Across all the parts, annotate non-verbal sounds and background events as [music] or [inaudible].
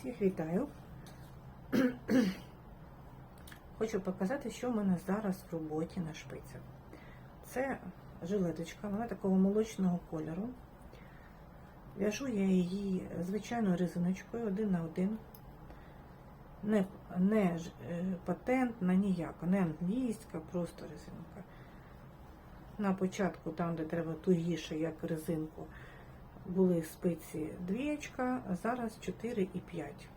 Всіх вітаю. [clears throat] Хочу показати, що в мене зараз в роботі на шпицях. Це жилеточка, вона такого молочного кольору. В'яжу я її звичайною резиночкою один на один. Не, не е, патентна, ніяка, не англійська, просто резинка. На початку, там, де треба тугіше, як резинку, були спиці двієчка, а зараз 4 і 5.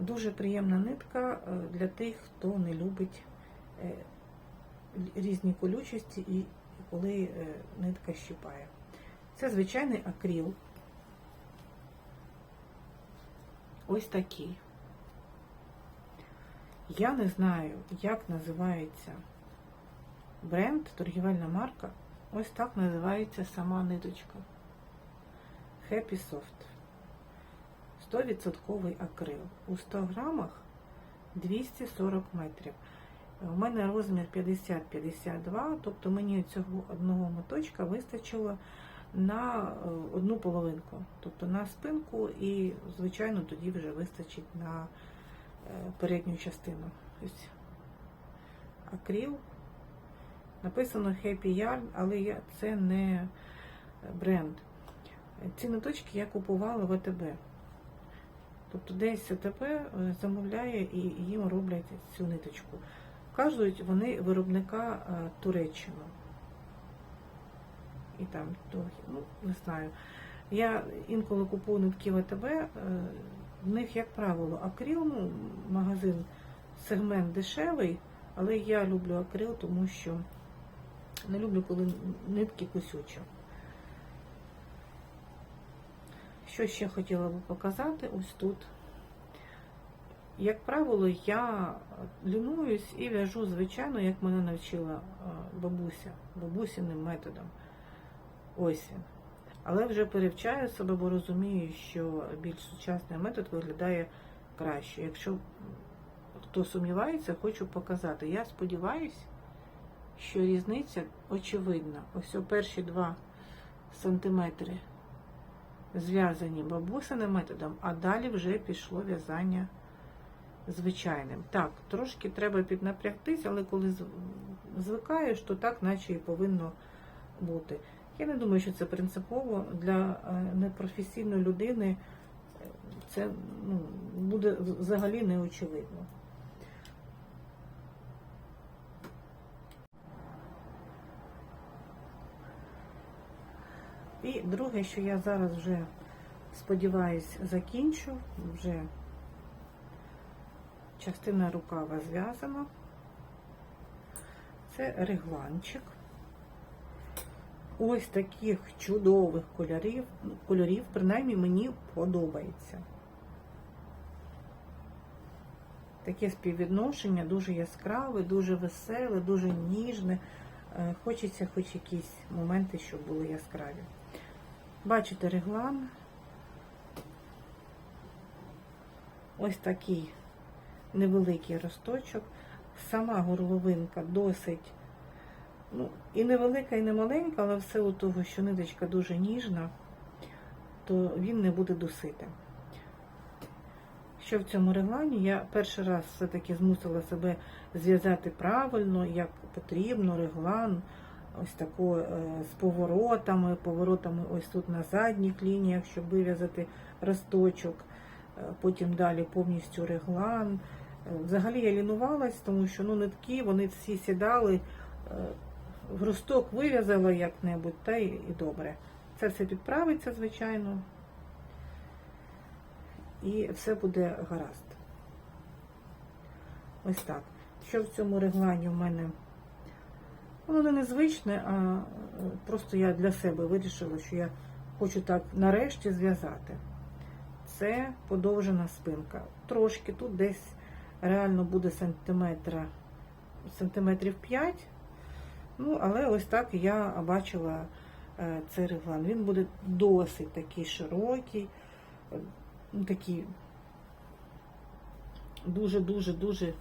Дуже приємна нитка е, для тих, хто не любить е, різні колючості і коли е, нитка щипає. Це звичайний акрил. Ось такий. Я не знаю, як називається бренд, торгівельна марка. Ось так називається сама ниточка. Happy Soft. 100% акрил. У 100 грамах 240 метрів. У мене розмір 50-52, тобто мені цього одного моточка вистачило на одну половинку. Тобто на спинку і, звичайно, тоді вже вистачить на передню частину. Ось акрил. Написано Happy Yarn, але це не бренд. Ці ниточки я купувала в АТБ. Тобто десь АТБ замовляє і їм роблять цю ниточку. Вказують вони виробника Туреччину. І там ну, не знаю. Я інколи купую нитки в АТБ, в них, як правило, акрил, ну, магазин сегмент дешевий, але я люблю акрил, тому що не люблю, коли нитки кусючі. Що ще хотіла би показати ось тут. Як правило, я лінуюсь і в'яжу, звичайно, як мене навчила бабуся, бабусіним методом. Ось він. Але вже перевчаю себе, бо розумію, що більш сучасний метод виглядає краще. Якщо хто сумнівається, хочу показати. Я сподіваюся, що різниця очевидна. Ось о перші 2 сантиметри зв'язані бабусиним методом, а далі вже пішло в'язання звичайним. Так, трошки треба піднапрягтись, але коли звикаєш, то так, наче і повинно бути. Я не думаю, що це принципово для непрофесійної людини. Це ну, буде взагалі неочевидно. І друге, що я зараз вже, сподіваюсь, закінчу, вже частина рукава зв'язана. Це регланчик. Ось таких чудових кольорів, кольорів, принаймні мені подобається. Таке співвідношення дуже яскраве, дуже веселе, дуже ніжне. Хочеться хоч якісь моменти, щоб були яскраві. Бачите реглан. Ось такий невеликий росточок. Сама горловинка досить, ну, і невелика, і не маленька, але в силу того, що ниточка дуже ніжна, то він не буде досити. Що в цьому реглані, я перший раз все-таки змусила себе зв'язати правильно, як потрібно, реглан ось такою з поворотами, поворотами ось тут на задніх лініях, щоб вив'язати росточок, потім далі повністю реглан. Взагалі я лінувалась, тому що ну, нитки, вони всі сідали, в росток вив'язала як-небудь, та й, і добре. Це все підправиться, звичайно, і все буде гаразд. Ось так. Що в цьому реглані в мене? Воно не незвичне, а просто я для себе вирішила, що я хочу так нарешті зв'язати. Це подовжена спинка. Трошки тут десь реально буде сантиметра, сантиметрів 5. Ну, але ось так я бачила цей реглан. Він буде досить такий широкий, такий дуже-дуже-дуже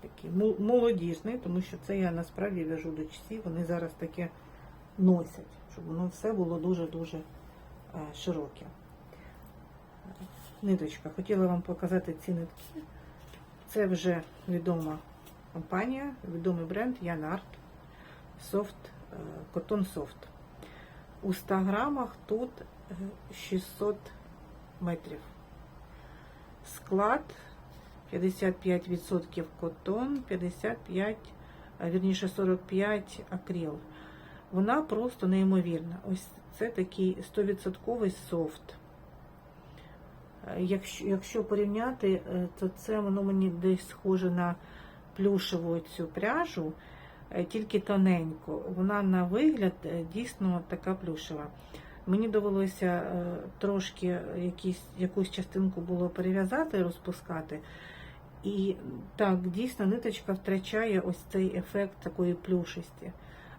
такий молодіжний, тому що це я насправді в'яжу дочці, вони зараз таке носять, щоб воно все було дуже-дуже е, широкі. Ниточка. Хотіла вам показати ці нитки. Це вже відома компанія, відомий бренд Янарт Soft, е, Cotton Soft. У 100 грамах тут е, 600 метрів. Склад 55% котон, 55, а, вірніше 45 акрил. Вона просто неймовірна. Ось це такий 100% софт. Е, Якщо, якщо порівняти, е, то це воно мені десь схоже на плюшеву цю пряжу, е, тільки тоненько. Вона на вигляд е, дійсно така плюшева. Мені довелося е, трошки якісь, якусь частинку було перев'язати, розпускати. І так, дійсно, ниточка втрачає ось цей ефект такої плюшисті.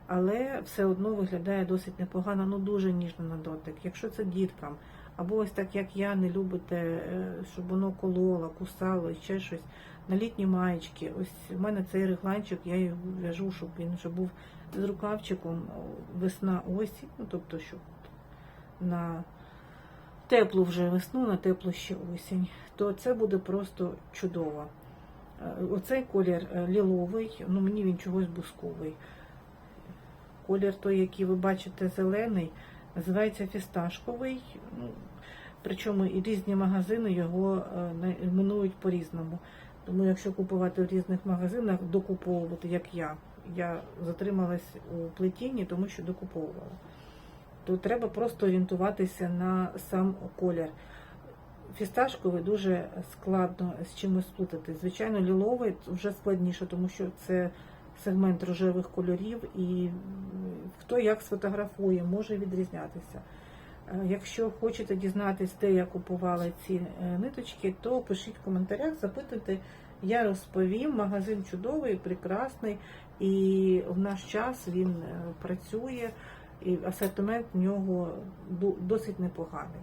Але все одно виглядає досить непогано, ну дуже ніжно на дотик. Якщо це діткам, або ось так як я не любите, е, щоб воно кололо, кусало, ще щось. На літні маєчки. Ось у мене цей регланчик, я його в'яжу, щоб він вже був з рукавчиком весна осінь, ну тобто, щоб на теплу вже весну, на теплу ще осінь, то це буде просто чудово. Е, Оцей колір е, ліловий, ну мені він чогось бусковий. Колір той, який ви бачите, зелений, називається фісташковий. Ну, причому і різні магазини його е, іменують по-різному. Тому якщо купувати в різних магазинах, докуповувати, як я. Я затрималась у плетінні, тому що докуповувала. То треба просто орієнтуватися на сам колір. Фісташковий дуже складно з чимось сплутати. Звичайно, ліловий вже складніше, тому що це сегмент рожевих кольорів, і хто як сфотографує, може відрізнятися. Е, Якщо хочете дізнатись, де я купувала ці е, ниточки, то пишіть в коментарях, запитуйте, я розповім. Магазин чудовий, прекрасний, і в наш час він е, працює, і асортимент в нього досить непоганий.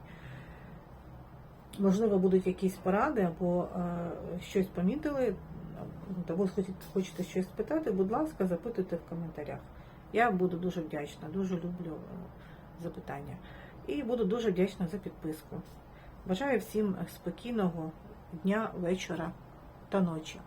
Можливо, будуть якісь поради або е, щось помітили, або хочете, хочете щось спитати, будь ласка, запитуйте в коментарях. Я буду дуже вдячна, дуже люблю е, запитання. І буду дуже вдячна за підписку. Бажаю всім спокійного дня, вечора та ночі.